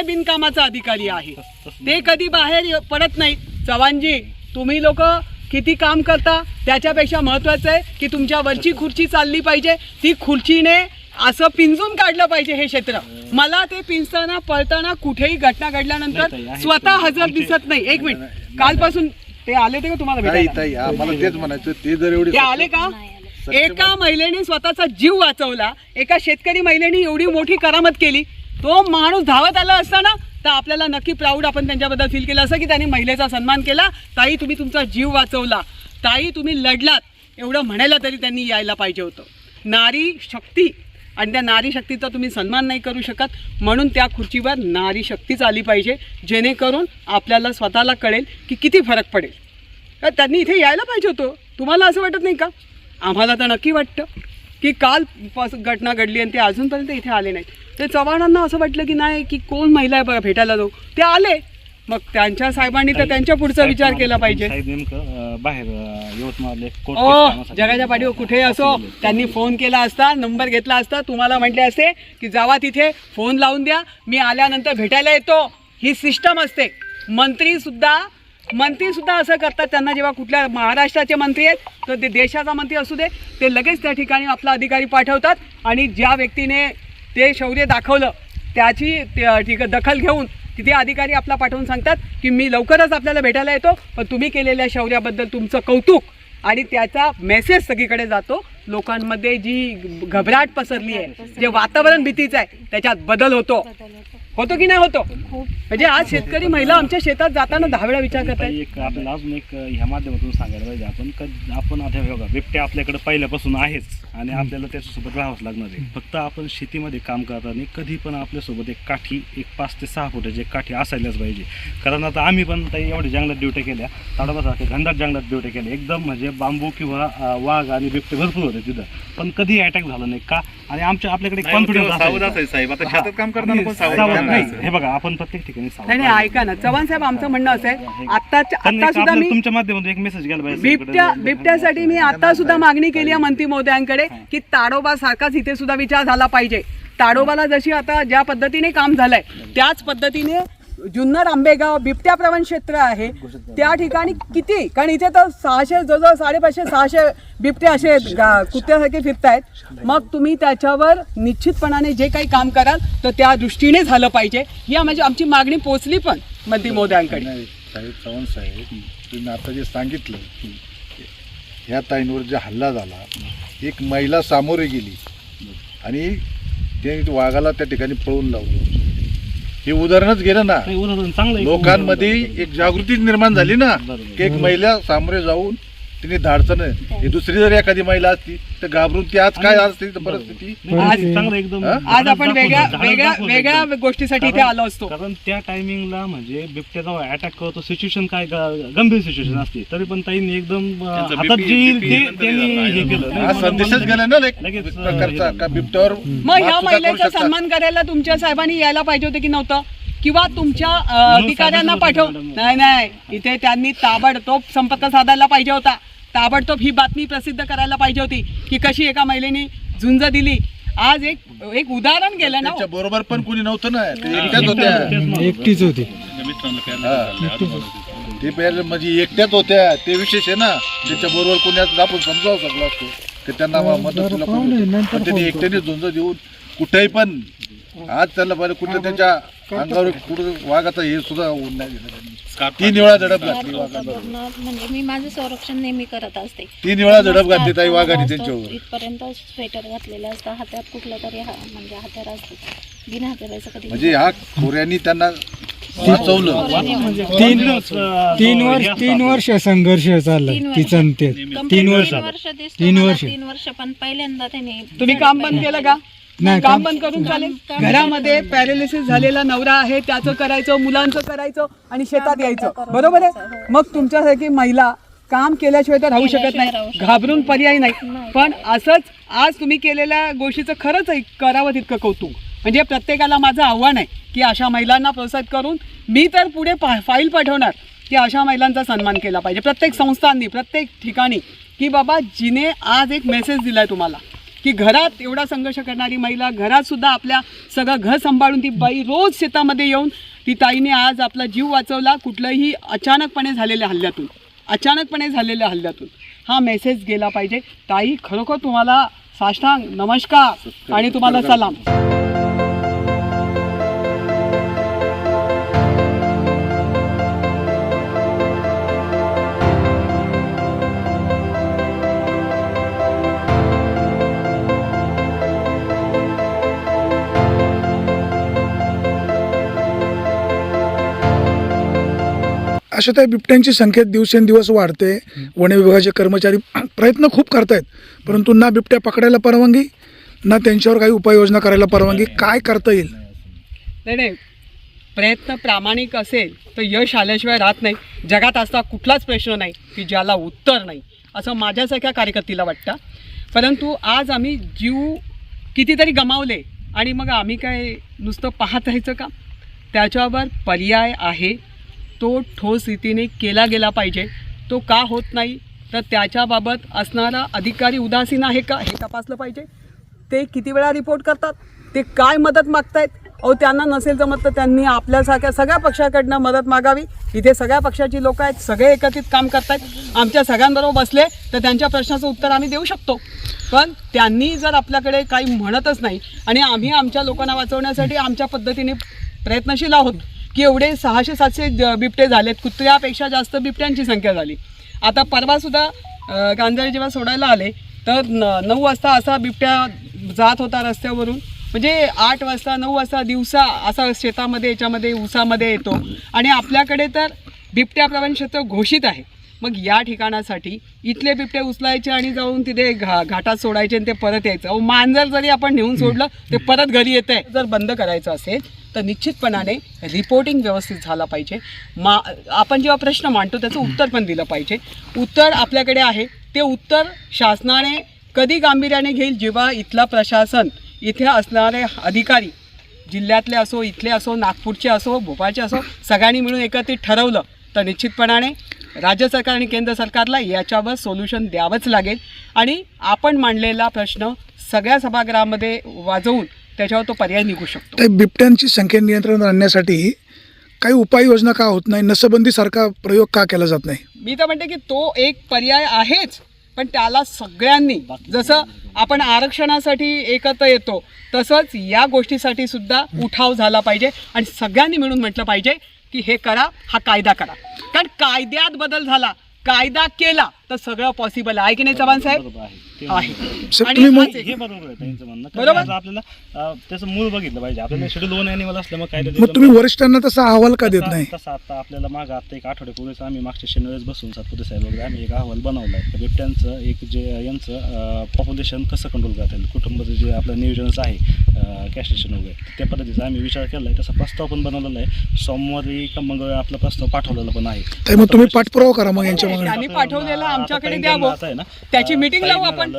पूर्णपणे बिनकामाचा अधिकारी आहे. ते कधी बाहेर पडत नाही चव्हाणजी तुम्ही लोक किती काम करता त्याच्यापेक्षा महत्त्वाचं आहे की तुमच्या वरची खुर्ची चालली पाहिजे. ती खुर्चीने असं पिंजून काढलं पाहिजे हे क्षेत्र. मला ते पिंजताना पळताना कुठेही घटना घडल्यानंतर. स्वतः हजर दिसत नाही. एक मिनिट. कालपासून ते आले ते का तुम्हाला मला तेच म्हणायचं ते जर एवढी ते आले का? एका महिलेने स्वतःचा जीव वाचवला. एका शेतकरी महिलेने एवढी मोठी करामत केली. तो माणूस धावत आला असताना तर आपल्याला नक्की प्राऊड आपण त्यांच्याबद्दल फील केलं असं की त्यांनी महिलेचा सन्मान केला. ताई तुम्ही तुमचा जीव वाचवला. ताई तुम्ही लढलात. एवढं म्हणायला तरी त्यांनी यायला पाहिजे होतं. नारी शक्ती. आणि त्या नारी शक्तीचा तुम्ही सन्मान नाही करू शकत. म्हणून त्या खुर्चीवर नारी शक्तीच आली पाहिजे. जेणेकरून आपल्याला स्वतःला कळेल की किती फरक पडेल. तर त्यांनी इथे यायला पाहिजे होतं. तुम्हाला असं वाटत नाही का? आम्हाला तर नक्की वाटतं. की काल घटना घडली आणि ते अजूनपर्यंत इथे आले नाहीत. ते चव्हाणांना असं वाटलं की नाही की कोण महिला आहे बघा भेटायला जाऊ? ते आले. मग त्यांच्या साहेबांनी तर त्यांच्या पुढचा विचार केला पाहिजे. बाहेर जगाच्या पाठीवर कुठे असो त्यांनी फोन केला असता नंबर घेतला असता तुम्हाला म्हटले असते की जावा तिथे फोन लावून द्या मी आल्यानंतर भेटायला येतो. ही सिस्टम असते. मंत्री सुद्धा मंत्री सुद्धा असं करतात. त्यांना जेव्हा कुठल्या महाराष्ट्राचे मंत्री आहेत तर ते देशाचा मंत्री असू दे ते लगेच त्या ठिकाणी आपला अधिकारी पाठवतात आणि ज्या व्यक्तीने ते शौर्य दाखवलं त्याची ठीक दखल घेऊन तिथे अधिकारी आपला पाठवून सांगतात की मी लवकरच आपल्याला भेटायला येतो पण तुम्ही केलेल्या शौर्याबद्दल तुमचं कौतुक आणि त्याचा मेसेज सगळीकडे जातो. लोकांमध्ये जी घबराट पसरली आहे जे वातावरण भीतीचं आहे त्याच्यात बदल होतो. होतो की नाही होतो? म्हणजे आज शेतकरी महिला आमच्या शेतात जाताना दहा वेळा विचार ताई, करतायत एक आपल्याला अजून एक ह्या माध्यमातून सांगायला पाहिजे. आपण क- आपण आता बघा बिबट्या आपल्याकडे पहिल्यापासून आहेच आणि आपल्याला त्याच्यासोबत राहावंच लागणार आहे. फक्त आपण शेतीमध्ये काम करताना कधी पण आपल्यासोबत एक काठी एक पाच ते सहा फुटाची एक काठी असायलाच पाहिजे. कारण आता आम्ही पण एवढ्या जंगलात ड्युट्या केल्या ताडोबासारख्या घनदाट जंगलात ड्युट्या केल्या. एकदम म्हणजे बांबू किंवा वाघ आणि बिबटे भरपूर होते तिथं. पण कधी अटॅक झाला नाही. का? आणि आमच्या आपल्याकडे कॉन्फिडन्स सावध असायचं. साहेब. आता शेतात काम करताना पण सावध सावध राहायचं. नाही. हे बघा आपण प्रत्येक ठिकाणी सावध नाही नाही ऐका ना. चव्हाण साहेब आमचं म्हणणं असं आहे आता त्यांनी आता सुद्धा आपल्याला मी तुमच्या माध्यमातून एक मेसेज गेला पाहिजे बिबट्या सगळीकडे. बिबट्यासाठी मी आता सुद्धा मागणी केली आहे मंत्री महोदयांकडे की ताडोबा सारखाच इथे सुद्धा विचार झाला पाहिजे. ताडोबाला जशी आता ज्या पद्धतीने काम झालंय त्याच पद्धतीने जुन्नर आंबेगाव बिबट्या प्रवण क्षेत्र आहे. त्या ठिकाणी किती? कारण इथे तर सहाशे जवळजवळ साडेपाचशे सहाशे बिबटे असे कुत्र्यासारखे फिरतायत. मग तुम्ही त्याच्यावर निश्चितपणाने जे काही काम कराल तर त्या दृष्टीने झालं पाहिजे. ही आमची आमची मागणी पोचली पण मंत्री महोदयांकडे. नाही साहेब चव्हाण साहेब तुम्ही आता जे सांगितलं ह्या ताईंवर जे हल्ला झाला एक महिला सामोरे गेली आणि ते वाघाला त्या ठिकाणी पळून लावलं. हे उदाहरणच गेलं ना नाही, उदाहरण चांगलं आहे. लोकांमध्ये एक जागृती निर्माण झाली ना. की एक महिला सामोरे जाऊन तिने धाडसनं ही दुसरी जर एखादी महिला असती तर घाबरून ती आज काय असते परिस्थिती? आज- चांगलं एकदम? आज आपण वेगळ्या. गोष्टीसाठी इथे आलो असतो. कारण त्या टायमिंगला म्हणजे बिबट्या जेव्हा अटॅक करतो सिच्युएशन काय ग- गंभीर सिच्युएशन असते. तरी पण ताईंनी एकदम अं, त्यांचं हातात BP जी BP ते- नंतर त्यांनी झालं. हे केलं. हा संदेशच गेला ना एक लगेच, अं, प्रकारचा हे का बिबट्यावर मग मात ह्या सुद्धा करू महिलेचा शकतात. सन्मान करायला तुमच्या साहेबांनी यायला पाहिजे होते की नव्हतं? किंवा तुमच्या अधिकाऱ्यांना पाठव. नाही नाही. इथे त्यांनी ताबडतोब संपर्क साधायला पाहिजे होता. ताबडतोब ही बातमी प्रसिद्ध करायला पाहिजे होती की कशी एका महिलेने झुंज दिली. आज एक एक उदाहरण गेलं ना त्यांच्या बरोबर पण कुणी नव्हतं ना. ते एकट्याच होत्या. एकटीच होती. हा. ते पहिले म्हणजे एकट्याच होत्या. ते विशेष आहे ना. त्याच्या बरोबर कोणी आपण समजावू शकलो असतो. की त्यांना. पण त्यांनी एकट्याने झुंज देऊन कुठेही पण आज त्याला पाहिजे. कुठे त्यांच्या अंगावर कुठं वाघाचा हे सुद्धा होऊन नाही दिलं त्यांनी. स्कार्फ तीन वेळा झडप घातली म्हणजे मी माझं संरक्षण नेहमी करत असते. तीन वेळा झडप घातली ताई वाघाने त्यांच्यावर. इथपर्यंत स्वेटर घातलेले असतं. हातात कुठलं तरी हा म्हणजे हातार असतं. बिना हातारायचं कधी म्हणजे ह्या खोऱ्यांनी त्यांना वाचवलं. तीन तीन वर्ष तीन. वर्ष संघर्ष चाललाय तीन वर्ष. ते तीन वर्ष. तीन वर्ष पण पहिल्यांदा त्याने तुम्ही काम बंद केलं का? नाही काम बंद करून चालेल? घरामध्ये पॅरालिसिस झालेला नवरा आहे त्याचं करायचं मुलांचं करायचं आणि शेतात यायचं. बरोबर आहे? मग तुमच्यासारखी महिला काम केल्याशिवाय तर राहू शकत नाही. घाबरून पर्याय नाही. पण असंच आज तुम्ही केलेल्या गोष्टीचं खरंच आहे करावं तितकं कौतुक. म्हणजे प्रत्येकाला माझं आव्हान आहे की अशा महिलांना प्रोत्साहित करून मी तर पुढे पा फाईल पाठवणार की अशा महिलांचा सन्मान केला पाहिजे. प्रत्येक संस्थांनी प्रत्येक ठिकाणी की बाबा जिने आज एक मेसेज दिलाय तुम्हाला. की घरात एवढा संघर्ष करणारी महिला घरात सुद्धा आपल्या सगळं घर सांभाळून ती बाई रोज शेतामध्ये येऊन ती ताईने आज आपला जीव वाचवला कुठल्याही अचानकपणे झालेल्या हल्ल्यातून. अचानकपणे झालेल्या हल्ल्यातून. हा मेसेज गेला पाहिजे. ताई खरोखर तुम्हाला साष्टांग नमस्कार आणि तुम्हाला सलाम. अशा त्या बिबट्यांची संख्या दिवसेंदिवस वाढते. वन विभागाचे कर्मचारी प्रयत्न खूप करतायत परंतु ना बिबट्या पकडायला परवानगी ना त्यांच्यावर काही उपाययोजना करायला परवानगी. काय करता येईल? नाही नाही. प्रयत्न प्रामाणिक असेल तर यश आल्याशिवाय राहत नाही. जगात असा कुठलाच प्रश्न नाही की ज्याला उत्तर नाही. असं माझ्यासारख्या कार्यकर्तीला वाटतं. परंतु आज आम्ही जीव कितीतरी गमावले आणि मग आम्ही काय नुसतं पाहत राहायचं का? त्याच्यावर पर्याय आहे. तो ठोस रीतीने केला गेला पाहिजे. तो का होत नाही? तर त्याच्याबाबत असणारा अधिकारी उदासीन आहे का? हे तपासलं पाहिजे. ते किती वेळा रिपोर्ट करतात? ते काय मदत मागतायत? अहो त्यांना नसेल जमत तर त्यांनी आपल्यासारख्या सगळ्या पक्षाकडनं मदत मागावी. इथे सगळ्या पक्षाची लोक आहेत सगळे एकत्रित काम करतायत. आमच्या सगळ्यांबरोबर बसले तर त्यांच्या प्रश्नाचं उत्तर आम्ही देऊ शकतो. पण त्यांनी जर आपल्याकडे काही म्हणतच नाही आणि आम्ही आमच्या लोकांना वाचवण्यासाठी आमच्या पद्धतीने प्रयत्नशील आहोत की एवढे सहाशे सातशे बिबटे झालेत. कुत्र्यापेक्षा जास्त बिबट्यांची संख्या झाली. आता परवासुद्धा अं, गांजाळे जेव्हा सोडायला आले तर न नऊ वाजता असा बिबट्या जात होता रस्त्यावरून. म्हणजे आठ वाजता नऊ वाजता दिवसा असा शेतामध्ये याच्यामध्ये उसामध्ये येतो. आणि आपल्याकडे तर बिबट्या प्रवण क्षेत्र घोषित आहे. मग या ठिकाणासाठी इथले बिबटे उचलायचे आणि जाऊन तिथे घा घाटात सोडायचे आणि ते परत यायचं. अहो मांजर जरी आपण नेऊन सोडलं ते परत घरी येत आहे जर बंद करायचं असेल तर निश्चितपणाने रिपोर्टिंग व्यवस्थित झाला पाहिजे. मा आपण जेव्हा प्रश्न मांडतो त्याचं उत्तर पण दिलं पाहिजे. उत्तर आपल्याकडे आहे. ते उत्तर शासनाने कधी गांभीर्याने घेईल? जेव्हा इथला प्रशासन इथे असणारे अधिकारी जिल्ह्यातले असो इथले असो नागपूरचे असो भोपाळचे असो सगळ्यांनी मिळून एकत्रित ठरवलं तर निश्चितपणाने राज्य सरकार आणि केंद्र सरकारला याच्यावर सोल्युशन द्यावंच लागेल. आणि आपण मांडलेला प्रश्न सगळ्या सभागृहामध्ये वाजवून त्याच्यावर तो पर्याय निघू शकतो. त्या बिबट्यांची संख्या नियंत्रण आणण्यासाठी काही उपाययोजना का होत नाही? नसबंदीसारखा प्रयोग का केला जात नाही? मी तर म्हणते की तो एक पर्याय आहेच पण त्याला सगळ्यांनी जसं आपण आरक्षणासाठी एकत्र येतो तसंच या गोष्टीसाठी सुद्धा उठाव झाला पाहिजे आणि सगळ्यांनी मिळून म्हटलं पाहिजे की हे करा हा कायदा करा. कारण कायद्यात बदल झाला कायदा केला तर सगळं पॉसिबल आहे. की नाही चव्हाण साहेब? बरोबर आहे. ते आहे. सर, आणि तुम्ही मग- हाच एक- हे बरोबर आहे त्यांचं म्हणणं. बरोबर. कारण आज आपल्याला अं, त्याचं मूळ बघितलं पाहिजे. आपल्याला शेड्यूल वन अॅनिमल असल्यामुळे काय मग तुम्ही वरिष्ठांना तसा अहवाल का देत नाही? तसं आता आपल्याला मागं आता एक आठवड्यापूर्वीच आम्ही मागच्या शनिवारीच बसून सातपुते साहेब वगैरे आम्ही एक अहवाल बनवला आहे. बिबट्यांचं एक जे यांचं पॉप्युलेशन कसं कंट्रोल करता येईल? कुटुंबाचं जे आपलं नियोजनच आहे कॅस्टेशन वगैरे त्या पद्धतीचा आम्ही विचार केला आहे. तसा प्रस्ताव पण बनवलेला आहे. सोमवारी का मंगळवारी आपला प्रस्ताव पाठवलेला पण आहे. तर मग तुम्ही पाठपुरावा करा मग यांच्या मागणी त्यांनी पाठवलेलं. आता आमच्याकडे काही द्यावं. आता आहे ना, त्याची अं, meeting लावू आपण.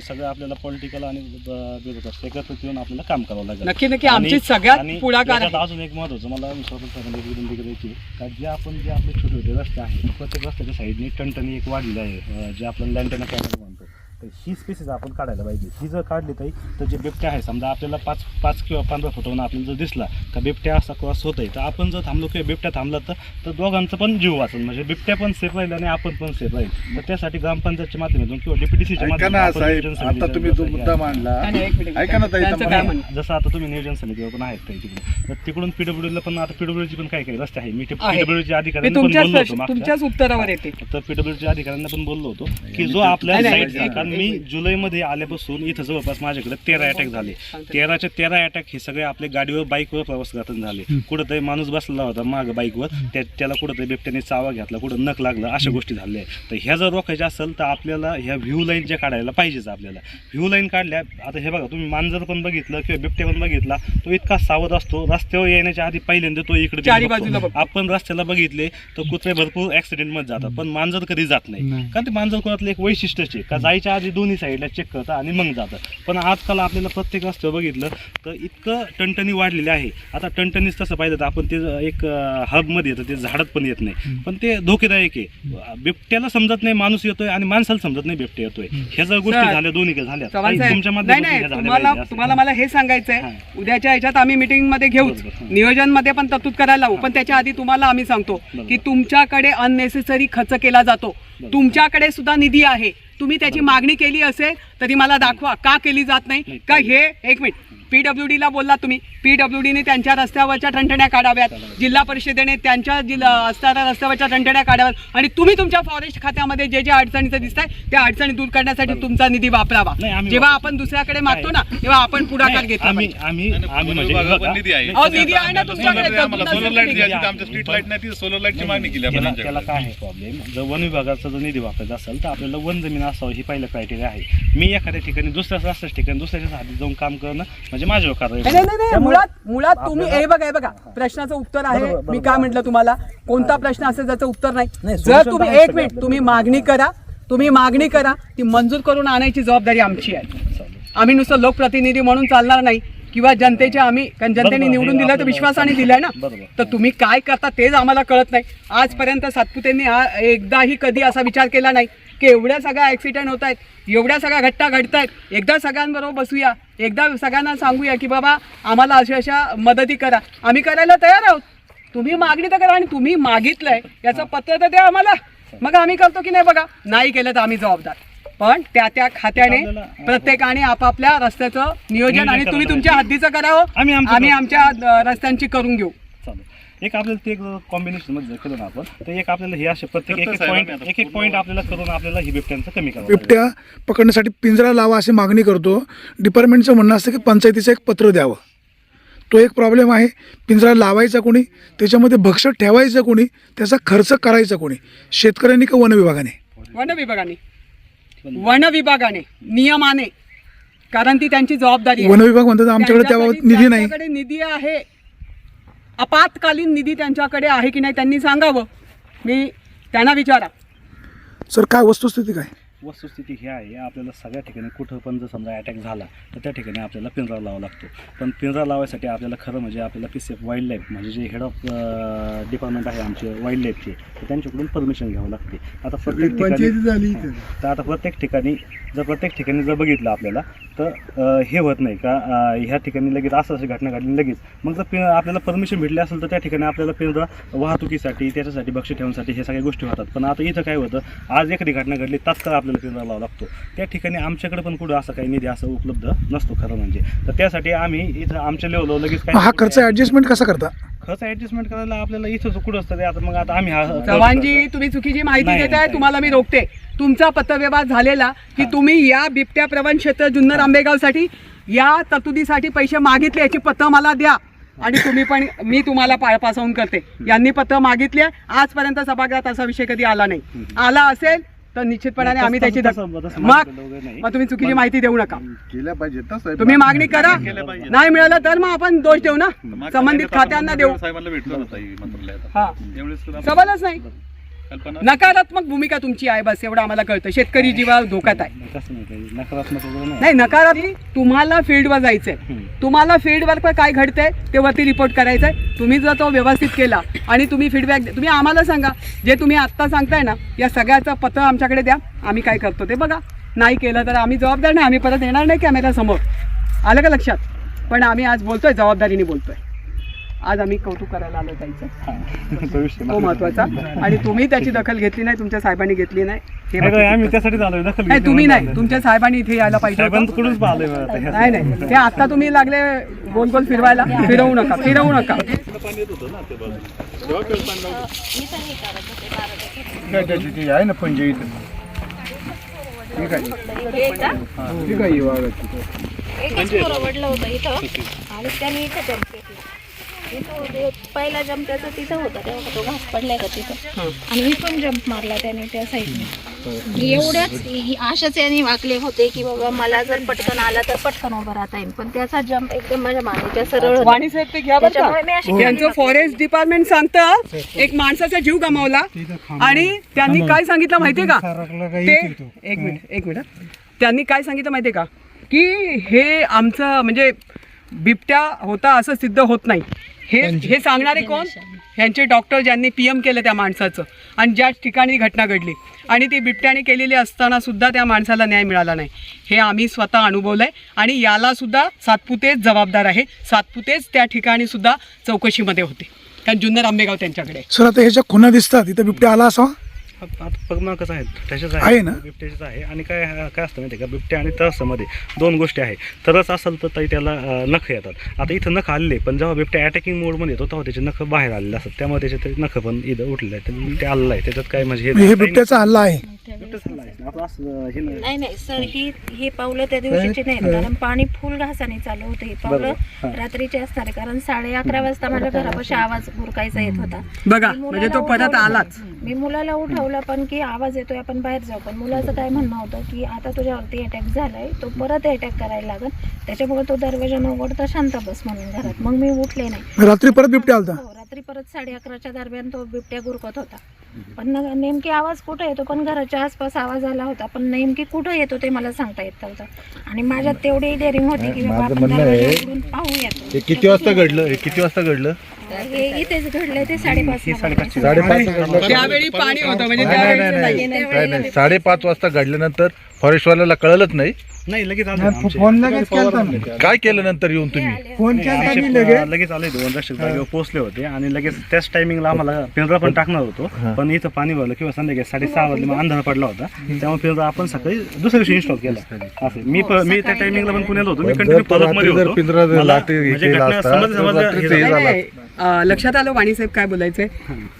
सगळं आपल्याला पॉलिटिकल आणि ब्युरोक्रेसी एकत्र येऊन आपल्याला काम करावं लागेल नक्की नक्की आणि- आमची सगळ्यात पुढाकार याच्यात अजून एक महत्वाचं मला एक विनंती करायची आहे. का जे आपण जे आपले छोटे छोटे रस्ते आहेत प्रत्येक रस्त्याच्या साईडने टणटणी एक वाढलेलं आहे अं, जे आपण लँटेना कॅमेरा म्हणतो तर ही स्पेसिस आपण काढायला पाहिजे. ही जर काढली ताई तर जे बिबट्या आहे समजा आपल्याला पाच पाच किंवा पंधरा फुटावरून आपल्याला जर दिसला का बिबट्या असा क्रॉस होत आहे तर आपण जर थांबलो किंवा बिबट्या थांबला तर तर दोघांचं पण जीव वाचेल. म्हणजे बिबट्या पण सेफ राहील आणि आपण पण सेफ राहील. तर त्यासाठी ग्रामपंचायतच्या माध्यमातून किंवा डीपीडीसीच्या ऐका ना साहेब आता तुम्ही जो मुद्दा मांडला. ऐका ना ताई? जसं आता तुम्ही नियोजन समितीवर पण आहेत काही तिकडून तर तिकडून पीडब्ल्यूडीला पण आता पीडब्ल्यूची पण काही काही रस्ते आहे मी ते मी अधिकाऱ्यांना पण तुमच्याच बोललो होतो प्रश्न- मागच्या. तुमच्याच उत्तरावर येते. तर पीडब्ल्यूच्या अधिकाऱ्यांना पण बोललो होतो. की जो आपल्या नाही, मी. जुलैमध्ये आल्यापासून इथं जवळपास माझ्याकडे तेरा अटॅक झाले. तेराचे तेरा अटॅक हे सगळे आपले गाडीवर बाईकवर प्रवास करताना झाले. कुठंतरी माणूस बसलेला होता माग बाईकवर त्या त्याला कुठंतरी बिबट्याने चावा घेतला कुठं नख लागलं अशा गोष्टी झाल्या. तर ह्या जर रोखायच्या असेल तर आपल्याला ह्या व्ह्यू लाईन ज्या काढायला पाहिजेच आपल्याला. व्ह्यू लाईन काढल्या आता हे बघा तुम्ही मांजर पण बघितलं किंवा बिबट्या पण बघितला तो इतका सावध असतो. रस्त्यावर येण्याच्या आधी पहिल्यांदा तो इकडे. आपण रस्त्याला बघितले तर कुत्रे भरपूर ऍक्सिडेंटमध्ये जातात. पण मांजर कधी जात नाही. नाही. कारण ते मांजर कोणातलं एक वैशिष्ट्यच आहे. का जायच्या आधी दोन्ही साईडला चेक करतं आणि मग जातं. पण आजकाल आपल्याला प्रत्येक रस्त्यावर बघितलं तर इतकं टणटणी वाढलेली आहे. आता टणटणीच तसं पाहिलं तर आपण ते एक हबमध्ये येतं ते झाडात पण येत नाही. पण ते धोकेदायक आहे. बिबट्याला समजत नाही माणूस येतोय आणि माणसाला समजत नाही बिबट्या येतोय. ह्या जर गोष्टी झाल्या दोन्ही झाल्या. तुम्हाला पाहिजे मला हे सांगायचंय. हां. उद्याच्या ह्याच्यात आम्ही मीटिंगमध्ये घेऊच. नियोजनमध्ये पण तरतूद करायला लावू. पण त्याच्या आधी तुम्हाला आम्ही सांगतो. की तुमच्याकडे अननेसेसरी खर्च केला जातो. तुमच्याकडे सुद्धा निधी आहे. तुम्ही त्याची मागणी केली असेल तरी मला दाखवा. का केली जात नाही? का हे एक मिनिट. पीडब्ल्यू ला बोलला तुम्ही. पीडब्ल्यू ने त्यांच्या रस्त्यावरच्या ठणठण्या काढाव्यात. जिल्हा परिषदेने त्यांच्या जिल्हा असणाऱ्या रस्त्यावरच्या ठणठण्या काढाव्यात. आणि तुम्ही तुमच्या फॉरेस्ट खात्यामध्ये जे जे अडचणीचं दिसत आहे त्या अडचणी दूर करण्यासाठी तुमचा निधी वापरावा. जेव्हा. आपण दुसऱ्याकडे मागतो ना तेव्हा आपण पुढाकार आम्ही म्हणजे निधी आहे. अहो, निधी आहे ना तुमच्याकडे सोलर लाईटची मागणी केली त्याला काय आहे प्रॉब्लेम जर वन विभागाचा जर निधी वापरायचा असेल तर आपल्याला वन जमीन असावं ही पहिलं क्रायटेरिया आहे. मी एखाद्या ठिकाणी दुसऱ्या रस्त्याच्या ठिकाणी दुसऱ्याच्या हाती जाऊन काम करणं म्हणजे माझ्यावर कारवाई नाही नाही, नाही नाही त्यामुळे मुळात मुळात तुम्ही हे बघा हे बघा. प्रश्नाचं उत्तर आहे. बरोबर, मी बरोबर. काय म्हटलं तुम्हाला? कोणता प्रश्न असेल ज्याचं उत्तर नाही. नाही, जर solution तुम्ही तर आहे एक मिनिट. तुम्ही मागणी करा. तुम्ही मागणी करा ती मंजूर करून आणायची जबाबदारी आमची आहे. आम्ही नुसतं लोकप्रतिनिधी म्हणून चालणार नाही किंवा जनतेचे आम्ही कारण जनतेने बरोबर, निवडून हे दिलं तर विश्वासाने दिलंय ना? बरोबर. तर तुम्ही काय करता तेच आम्हाला कळत नाही. आजपर्यंत सातपुतेंनी हा एकदाही कधी असा विचार केला नाही की एवढ्या सगळ्या ऍक्सिडेंट होत आहेत एवढ्या सगळ्या घटना घडत आहेत. एकदा सगळ्यांबरोबर बसूया. एकदा सगळ्यांना सांगूया की बाबा आम्हाला अशा अशा मदती करा. आम्ही करायला तयार आहोत. तुम्ही मागणी तर करा आणि तुम्ही मागितलंय. याचं पत्र तर द्या आम्हाला. मग आम्ही करतो की नाही बघा. नाही केलं तर आम्ही जबाबदार. पण त्या त्या खात्याने प्रत्येकाने आपापल्या रस्त्याचं नियोजन आणि तुम्ही तुमच्या हद्दीचं करावं. आम्ही. आमच्या रस्त्यांची करून घेऊ. एक आपल्याला ते एक कॉम्बिनेशनमध्ये जर केलं ना आपण तर एक आपल्याला हे असे प्रत्येक एक एक पॉईंट एक एक पॉईंट आपल्याला करून आपल्याला ही बिबट्यांचं कमी करावं बिबट्या पकडण्यासाठी पिंजरा लावा अशी मागणी करतो. डिपार्टमेंटचं म्हणणं असतं की पंचायतीचं एक पत्र द्यावं. तो एक प्रॉब्लेम आहे. पिंजरा लावायचा कोणी त्याच्यामध्ये भक्ष ठेवायचं कोणी त्याचा खर्च करायचा कोणी. शेतकऱ्यांनी का वन विभागाने? वन विभागाने. वन विभागाने नियमाने. कारण ती त्यांची जबाबदारी आहे. वन विभाग म्हणतात आमच्याकडे त्याबाबत निधी नाही. त्यांच्याकडे निधी आहे. आपत्कालीन निधी त्यांच्याकडे आहे की नाही त्यांनी सांगावं? मी त्यांना विचारा. सर काय वस्तुस्थिती काय? वस्तुस्थिती ही आहे. आपल्याला सगळ्या ठिकाणी कुठं पण जर समजा अटॅक झाला तर त्या ठिकाणी आपल्याला पिंजरा लावा लागतो. पण पिंजरा लावायसाठी आपल्याला खरं म्हणजे आपल्याला P C F wild life म्हणजे जे हेड ऑफ डिपार्टमेंट आहे आमचे वाईल्ड लाईफचे तर त्यांच्याकडून परमिशन घ्यावं लागते. आता प्रत्येक ठिकाणी. तर आता प्रत्येक ठिकाणी जर प्रत्येक ठिकाणी जर बघितलं आपल्याला तर हे होत नाही का ह्या ठिकाणी लगेच असं अशी घटना घडली लगेच. मग जर पि- आपल्याला परमिशन भेटली असेल तर त्या ठिकाणी आपल्याला पिंजरा वाहतुकीसाठी त्याच्यासाठी बक्ष ठेवण्यासाठी हे सगळ्या गोष्टी होतात. पण आता इथं काय होतं आज एखादी घटना घडली तात्काळ आपल्याला पिंजरा लावा लागतो. त्या ठिकाणी आमच्याकडे पण कुठं असं काही निधी असं उपलब्ध नसतो खरं म्हणजे. तर त्यासाठी आम्ही इथं आमच्या लेवलवर लगेच हा खर्च ऍडजस्टमेंट कसा करता? खर्च ऍडजस्टमेंट करायला आपल्याला इथं कुठं असतं ते आता मग आता आम्ही हा चव्हाणजी तुम्ही चुकीची माहिती देताय. तुम्हाला मी रोखते. तुमचा पत्रव्यवहार झालेला की तुम्ही या बिबट्या प्रवण क्षेत्र जुन्नर आंबेगावसाठी या तरतुदीसाठी पैसे मागितले याची पत्र मला द्या. आणि तुम्ही पण मी तुम्हाला पासवून करते. यांनी पत्र मागितले आजपर्यंत सभागृहात असा विषय कधी आला नाही. आला असेल तर निश्चितपणाने आम्ही त्याची दख- मग. मग तुम्ही चुकीची माहिती देऊ नका. केल्या साहेब तुम्ही मागणी करा. नाही मिळालं तर मग आपण दोष देऊ ना. संबंधित खात्यांना देऊ. साहेबांना भेटलो होता मंत्रालयात. हा. त्यावेळेस सुद्धा सवालच नाही. नकारात्मक भूमिका तुमची आहे बस एवढं आम्हाला कळतं. शेतकरी जीवा धोक्यात आहे. नाही नकारात्मक तुम्हाला फील्डवर जायचंय. तुम्हाला फील्डवर काय घडतंय ते वरती रिपोर्ट करायचंय. तुम्ही जर तो व्यवस्थित केला आणि तुम्ही फीडबॅक तुम्ही आम्हाला सांगा. जे तुम्ही आत्ता सांगताय ना या सगळ्याचं पत्र आमच्याकडे द्या. आम्ही काय करतो ते बघा. नाही केलं तर आम्ही जबाबदार नाही आम्ही परत येणार नाही कॅमेरा समोर. आलं का लक्षात? पण आम्ही आज बोलतोय जबाबदारीने बोलतोय. आज आम्ही कौतुक करायला आलो जायचं हां. तो महत्त्वाचा आणि तुम्ही त्याची दखल घेतली नाही तुमच्या साहेबांनी घेतली नाही. हे. आम्ही त्यासाठी तुम्ही नाही. तुमच्या साहेबांनी इथे यायला पाहिजे नाही नाही ते आता तुम्ही लागले गोल गोल फिरवायला. फिरवू नका फिरवू नका. आहे ना पंचायत ठीक आहे ठीक आहे पहिला जम्प त्याचा तिथं होता तेव्हा तो घास पडलाय का तिथं? आणि इथून जम्प मारला त्याने त्या साईडने एवढ्याच हि- अशाच याने वाकले होते की बाबा मला जर पटकन आला तर पटकन उभं राहता येईल. पण त्याचा जम्प एकदम माझ्या मानेच्या सरळ होता. वाणी साहेब ते घ्या बरं त्याच्यामुळे मी का अशी त्यांचं फॉरेस्ट डिपार्टमेंट सांगतं एक माणसाचा जीव गमावला आणि त्यांनी काय सांगितलं माहितीये का? ते. एक मिनिट एक मिनिट त्यांनी काय सांगितलं माहिती आहे का? की हे आमचं म्हणजे बिबट्या होता असं सिद्ध होत नाही. हे हे सांगणारे कोण? ह्यांचे डॉक्टर ज्यांनी पी एम केलं त्या माणसाचं. आणि ज्या ठिकाणी घटना घडली. आणि ती बिबट्याने केलेली असताना सुद्धा त्या माणसाला न्याय मिळाला नाही. हे आम्ही स्वतः अनुभवलं आहे आणि याला सुद्धा सातपुतेच जबाबदार आहे. सातपुतेच त्या ठिकाणी सुद्धा चौकशीमध्ये होते. कारण जुन्नर आंबेगाव त्यांच्याकडे. सर आता ह्याच्या खुना दिसतात इथं बिबट्या आला असावा? आता बघणं कसं आहे. त्याच्याच आहे. ना? बिबट्याचेच आहे. आणि काय काय असतं माहिती आहे का? बिबट्या आणि तरसामध्ये दोन गोष्टी आहे. तरच असेल तर ताई त्याला अं, नख येतात. आता इथं नख आलेले पण जेव्हा बिबट्या अटॅकिंग मोडमध्ये येतो तेव्हा त्याचे नख बाहेर आलेले असतात. त्यामुळे त्याचे ते नख पण इथं उठलेले आहेत. त्यामुळे बिबट्या आलेला आहे. त्याच्यात काय म्हणजे हे बिबट्याचा हल्ला आहे. बिबट्याच हल्ला आहे. असं हे नाही. नाही नाही. सर ही ही पावलं त्या दिवशीची नाहीत. कारण पाणी फुल घासाने चालू होतं. ही पावलं रात्रीची असणार आहे. कारण साडे अकरा वाजता माझ्या घरापाशी आवाज गुरकायचा येत होता. बघा म्हणजे तो परत. आलाच. मी मुलाला उठवलं पण की आवाज येतोय आपण बाहेर जाऊ. पण मुलाचं काय म्हणणं होतं की आता तुझ्यावरती अटॅक झालाय तो परत अटॅक करायला लागल. त्याच्यामुळे तो दरवाजा न उघडता शांत बस म्हणून घरात. मग मी उठले नाही. रात्री परत बिबट्या आलता? हो रात्री परत साडे अकराच्या दरम्यान तो बिबट्या गुरकत होता. पण नेमकी आवाज कुठं येतो? पण घराच्या आसपास आवाज आला होता पण नेमकी कुठं येतो ते मला सांगता येत नव्हतं. आणि माझ्यात तेवढी डेअरिंग होती की बाबा माझं आपण म्हणणं दरवाजा आहे, उघडून पाहूयात. हे किती वाजता घडलं? हे किती वाजता घडलं? हे इथेच घडलंय ते साडेपाच साडेपाचशे साडेपाच घडलं त्यावेळी पाणी होतं म्हणजे नाही नाही त्यावेळेचं नाही नाही. नाही नाही साडेपाच वाजता घडल्यानंतर फॉरेस्टवाल्याला कळलंच नाही. नाही लगेच आले आमचे. फोन लगेच केलता. काय केलं नंतर येऊन तुम्ही? फोन नाही, आमचे लगेच. आले दोन रक्षक जागेवर पोहोचले होते आणि लगेच त्याच टायमिंगला आम्हाला पिंजरा पण टाकणार होतो. पण इथं पाणी भरलं किंवा संध्याकाळी साडेसहा वाजले मग अंधार पडला होता. त्यामुळे पिंजरा आपण सकाळी दुसऱ्या दिवशी इन्स्टॉल केला. असं. मी प- मी त्या टायमिंगला पण पुण्यात होतो. मी जर कंटिन्यू तो मध्ये रात्री जर होतो. पिंजरा जर मला लाटे हे म्हणजे केला घटना असता, समज- तर समज- रात्रीचं हे हे झालं. झालं. नाही, नाही. अं, लक्षात आलं वाणीसाहेब काय बोलायचंय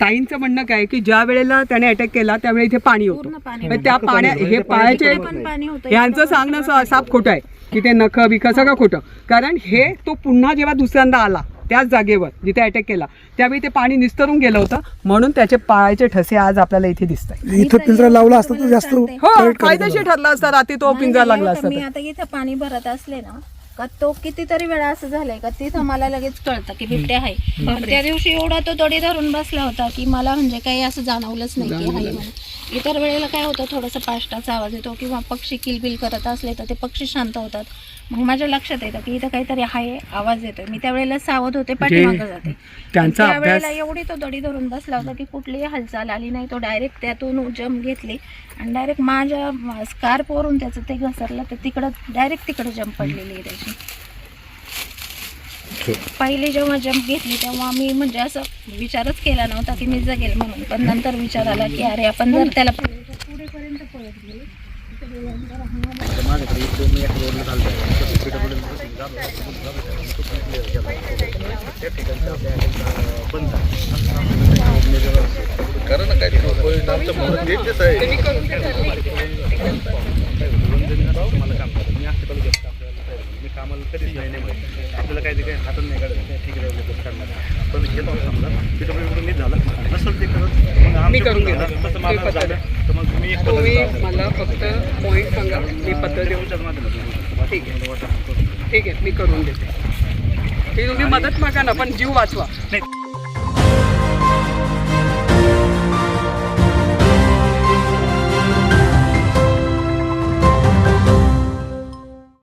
ताईंचं म्हणणं काय की ज्या वेळेला त्याने अटॅक केला त्यावेळी इथे पाणी होतं. पूर्ण पाणी म्हणजे त्या पाण्या हे पाण्याचे पण पाणी होतं. यांचं सांगणं सा- साप खोटं आहे. की ते नख बिख सगळं खोटं. कारण हे तो पुन्हा जेव्हा दुसऱ्यांदा आला त्याच जागेवर जिथे अटॅक केला त्यावेळी ते पाणी निस्तरून गेलं होतं. म्हणून त्याचे पायाचे ठसे आज आपल्याला इथे दिसत इथं पिंजरा लावला असता तर जास्त हो फायदेशीर ठरला असता रात्री तो पिंजरा लागला असता मी. आता इथं पाणी भरत असले ना का तो कितीतरी वेळा असं झालंय का तिथं मला लगेच कळतं की बिबट्या आहे. त्या दिवशी एवढा तो दडी धरून बसला होता की मला म्हणजे काही असं जाणवलंच नाही की आहे म्हणून. इतर वेळेला काय होतं थोडंसं पाष्टाचा आवाज येतो किंवा पक्षी किलबिल करत असले तर ते पक्षी शांत होतात. मग माझ्या लक्षात येतं की इथं काहीतरी आहे आवाज येतोय. मी त्यावेळेला सावध होते पाठीमागं जाते. त्यांचा त्या वेळेला अभ्यास एवढी तो दडी धरून बसला होता की कुठलीही हालचाल आली नाही. तो डायरेक्ट त्यातून जम घेतली आणि डायरेक्ट माझ्या स्कार्पवरून त्याचं ते घसरलं तर तिकडं डायरेक्ट तिकडं जंप पडलेली आहे त्याची. पहिली जेव्हा जंप घेतली तेव्हा मी म्हणजे असं विचारच केला नव्हता की मी जगेल म्हणून पण नंतर विचार आला की अरे आपण जर त्याला पुढेपर्यंत पळत गेलो दोन एक रोडला चालतं आहे. पिठापुढे कसं जातो, जातो, जातो, जातो. त्या ठिकाणचं आपल्या अं, बंद आहे. कारण काय ते परिणामचं म्हणून तेच आहे मला काम करतो मी असते तालुक्यात काम करायला तयार आहे. मी कामाला कधीच नाही नाही म्हणत. आपल्याला काही हातात नाही ठीक आहे करणार समजा नीट झालं. नसेल ते करत मग आमच्या मी करून तसं झालं. तर मग तुम्ही लावतो. मला फक्त पॉईंट सांगा. मी पत्र देऊन तुमच्याच माध्यमातून. ठीक आहे. ठीक आहे मी करून देते. ती तुम्ही मदत मागा ना पण जीव वाचवा. नाही.